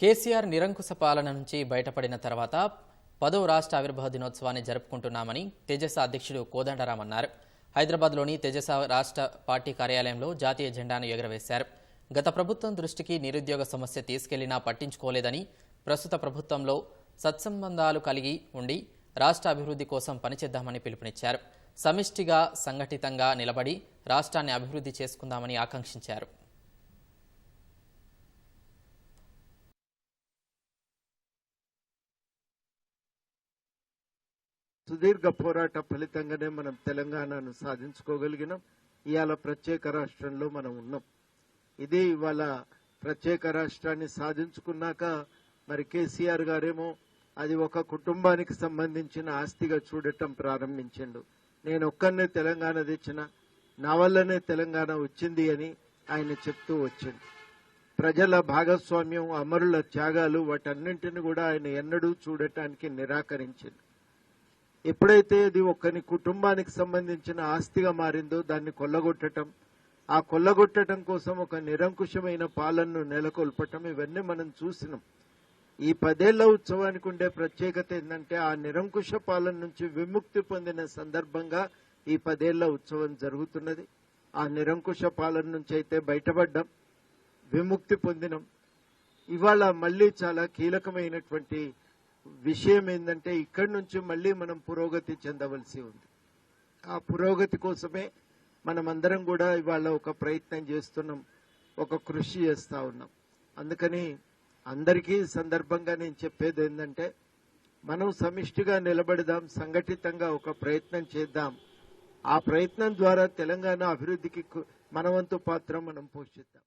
కేసీఆర్ నిరంకుశ పాలన నుంచి బయటపడిన తర్వాత పదో రాష్ట్ర ఆవిర్భావ దినోత్సవాన్ని జరుపుకుంటున్నామని తేజస అధ్యక్షుడు కోదండరాం అన్నారు. హైదరాబాద్లోని తేజస రాష్ట్ర పార్టీ కార్యాలయంలో జాతీయ జెండాను ఎగురవేశారు. గత ప్రభుత్వం దృష్టికి నిరుద్యోగ సమస్య తీసుకెళ్ళినా పట్టించుకోలేదని ప్రస్తుత ప్రభుత్వంలో సత్సంబంధాలు కలిగి ఉండి రాష్ట్ర అభివృద్ధి కోసం పనిచేద్దామని పిలుపునిచ్చారు. సమిష్టిగా సంఘటితంగా నిలబడి రాష్ట్రాన్ని అభివృద్ధి చేసుకుందామని ఆకాంక్షించారు. సుదీర్ఘ పోరాట ఫలితంగానే మనం తెలంగాణను సాధించుకోగలిగినాం. ఇవాళ ప్రత్యేక రాష్ట్రంలో మనం ఉన్నాం. ఇది ఇవాళ ప్రత్యేక రాష్ట్రాన్ని సాధించుకున్నాక మరి కేసీఆర్ గారేమో అది ఒక కుటుంబానికి సంబంధించిన ఆస్తిగా చూడటం ప్రారంభించిండు. నేను ఒక్కనే తెలంగాణ తెచ్చిన నా వల్లనే తెలంగాణ వచ్చింది అని ఆయన చెప్తూ వచ్చింది ప్రజల భాగస్వామ్యం అమరుల త్యాగాలు వాటన్నింటిని కూడా ఆయన ఎన్నడూ చూడటానికి నిరాకరించింది ఎప్పుడైతే ఇది ఒకని కుటుంబానికి సంబంధించిన ఆస్తిగా మారిందో దాన్ని కొల్లగొట్టటం ఆ కొల్లగొట్టడం కోసం ఒక నిరంకుశమైన పాలనను నెలకొల్పటం ఇవన్నీ మనం చూసినాం. ఈ పదేళ్ళ ఉత్సవానికి ఉండే ప్రత్యేకత ఏంటంటే ఆ నిరంకుశ పాలన నుంచి విముక్తి పొందిన సందర్భంగా ఈ పదేళ్ళ ఉత్సవం జరుగుతున్నది. ఆ నిరంకుశ పాలన నుంచి అయితే బయటపడ్డాం విముక్తి పొందినం. ఇవాళ మళ్ళీ చాలా కీలకమైనటువంటి విషయం ఏంటంటే ఇక్కడి నుంచి మళ్ళీ మనం పురోగతి చెందవలసి ఉంది. ఆ పురోగతి కోసమే మనమందరం కూడా ఇవాళ ఒక ప్రయత్నం చేస్తున్నాం ఒక కృషి చేస్తా ఉన్నాం. అందుకని అందరికీ సందర్భంగా నేను చెప్పేది ఏంటంటే మనం సమిష్టిగా నిలబడదాం సంఘటితంగా ఒక ప్రయత్నం చేద్దాం. ఆ ప్రయత్నం ద్వారా తెలంగాణ అభివృద్ధికి మనవంతు పాత్ర మనం పోషిద్దాం.